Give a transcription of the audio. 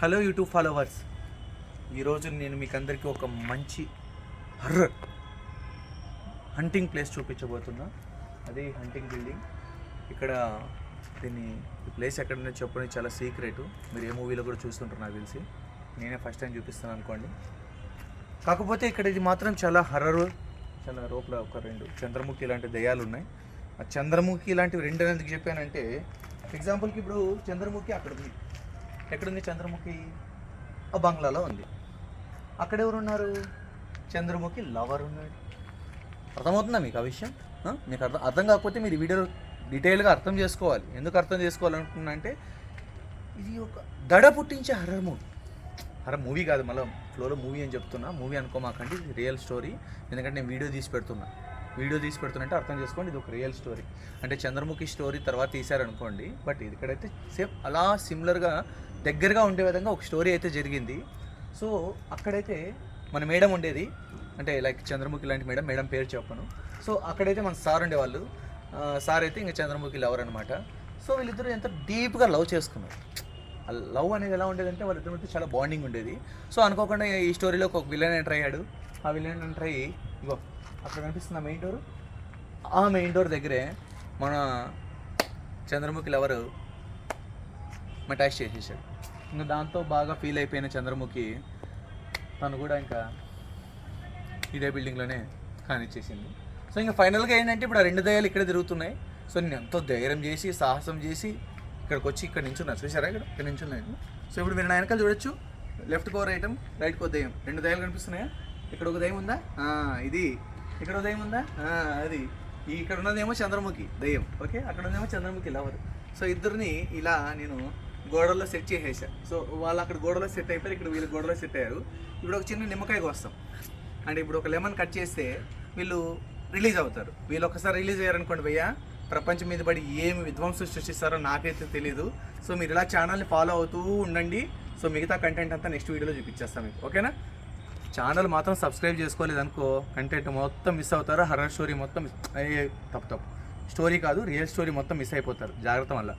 Hello YouTube followers. ఈరోజు నేను మీకు అందరికీ ఒక మంచి హర్రర్ హంటింగ్ ప్లేస్ చూపించబోతున్నా. అది హంటింగ్ బిల్డింగ్. ఇక్కడ దీన్ని ఈ ప్లేస్ ఎక్కడ ఉందో చెప్పడం చాలా సీక్రెట్. మీరు ఏ మూవీలో కూడా చూస్తుంటారు నాకు తెలిసి. నేనే ఫస్ట్ టైం చూపిస్తాను అనుకోండి. కాకపోతే ఇక్కడ ఇది మాత్రం చాలా హర్రర్. చాలా లోపల ఒక రెండు చంద్రముఖి ఇలాంటి దయ్యాలు ఉన్నాయి. ఆ చంద్రముఖి ఇలాంటివి రెండు ఎందుకు చెప్పానంటే ఎగ్జాంపుల్కి ఇప్పుడు చంద్రముఖి అక్కడ ఉంది. ఎక్కడుంది చంద్రముఖి? ఆ బంగ్లాలో ఉంది. అక్కడ ఎవరున్నారు? చంద్రముఖి లవర్ ఉన్నాడు. అర్థమవుతుందా మీకు ఆ విషయం? మీకు అర్థం అర్థం కాకపోతే మీరు వీడియో డీటెయిల్గా అర్థం చేసుకోవాలి. ఎందుకు అర్థం చేసుకోవాలనుకున్నా అంటే ఇది ఒక దడ పుట్టించే హర్రర్ మూవీ. హర్రర్ మూవీ కాదు మళ్ళీ ఫ్లోలో మూవీ అని చెప్తున్నా. మూవీ అనుకోమాకండి ఇది రియల్ స్టోరీ. ఎందుకంటే నేను వీడియో తీసి పెడుతున్నా. వీడియో తీసి పెడుతున్నట్టే అర్థం చేసుకోండి ఇది ఒక రియల్ స్టోరీ. అంటే చంద్రముఖి స్టోరీ తర్వాత తీశారనుకోండి బట్ ఇది ఇక్కడైతే సేమ్ అలా సిమిలర్గా దగ్గరగా ఉండే విధంగా ఒక స్టోరీ అయితే జరిగింది. సో అక్కడైతే మన మేడం ఉండేది. అంటే లైక్ చంద్రముఖి లాంటి మేడం మేడం పేరు చెప్పను. సో అక్కడైతే మన సార్ ఉండేవాళ్ళు. సార్ అయితే ఇంకా చంద్రముఖి లవర్ అనమాట సో వీళ్ళిద్దరూ ఎంత డీప్గా లవ్ చేసుకున్నారు. ఆ లవ్ అనేది ఎలా ఉండేదంటే వాళ్ళిద్దరి మధ్య చాలా బాండింగ్ ఉండేది. సో అనుకోకుండా ఈ స్టోరీలో ఒక విలన్ ఎంటర్ అయ్యాడు. ఆ విలన్ ఎంటర్ అయ్యి ఇగో అక్కడ కనిపిస్తున్న మెయిన్ డోర్. ఆ మెయిన్ డోర్ దగ్గరే మన చంద్రముఖి లవరు మటాష్ చేసేసాడు. ఇంకా దాంతో బాగా ఫీల్ అయిపోయిన చంద్రముఖి తను కూడా ఇంకా ఇదే బిల్డింగ్లోనే కానిచ్చేసింది. సో ఇంకా ఫైనల్గా ఏంటంటే ఇప్పుడు ఆ రెండు దయ్యాలు ఇక్కడ తిరుగుతున్నాయి. సో నేను ఎంతో ధైర్యం చేసి సాహసం చేసి ఇక్కడికి వచ్చి ఇక్కడ నించున్నాను. చూసారా ఇక్కడ? ఇక్కడ నించున్నాను సో ఇప్పుడు మీరు నా వెనకాల చూడొచ్చు. లెఫ్ట్ కో ఐటమ్ రైట్ కో దయ్యం. రెండు దయ్యాలు కనిపిస్తున్నాయా? ఇక్కడ ఒక దయ్యం ఉందా? ఇది. ఇక్కడ ఒక దయ్యం ఉందా? అది. ఇక్కడ ఉన్నదేమో చంద్రముఖి దయ్యం. ఓకే అక్కడ ఉన్నదేమో చంద్రముఖి లవర్ సో ఇద్దరిని ఇలా నేను గోడలో సెట్ చేసేసా. సో వాళ్ళు అక్కడ గోడలో సెట్ అయిపోయారు ఇక్కడ వీళ్ళు గోడలో సెట్ అయ్యారు. ఇప్పుడు ఒక చిన్న నిమ్మకాయ కోస్తాం. అంటే ఇప్పుడు ఒక లెమన్ కట్ చేస్తే వీళ్ళు రిలీజ్ అవుతారు. వీళ్ళు ఒకసారి రిలీజ్ అయ్యారనుకోండి భయ్య ప్రపంచం మీద పడి ఏమి విధ్వంసం సృష్టిస్తారో నాకైతే తెలియదు సో మీరు ఇలా ఛానల్ని ఫాలో అవుతూ ఉండండి. సో మిగతా కంటెంట్ అంతా నెక్స్ట్ వీడియోలో చూపించేస్తాం మీకు. ఓకేనా? ఛానల్ మాత్రం సబ్స్క్రైబ్ చేసుకోలేదు అనుకో కంటెంట్ మొత్తం మిస్ అవుతారు హర్రర్ స్టోరీ మొత్తం అయ్యే తప్పు తప్పు. స్టోరీ కాదు రియల్ స్టోరీ మొత్తం మిస్ అయిపోతారు. జాగ్రత్త వల్ల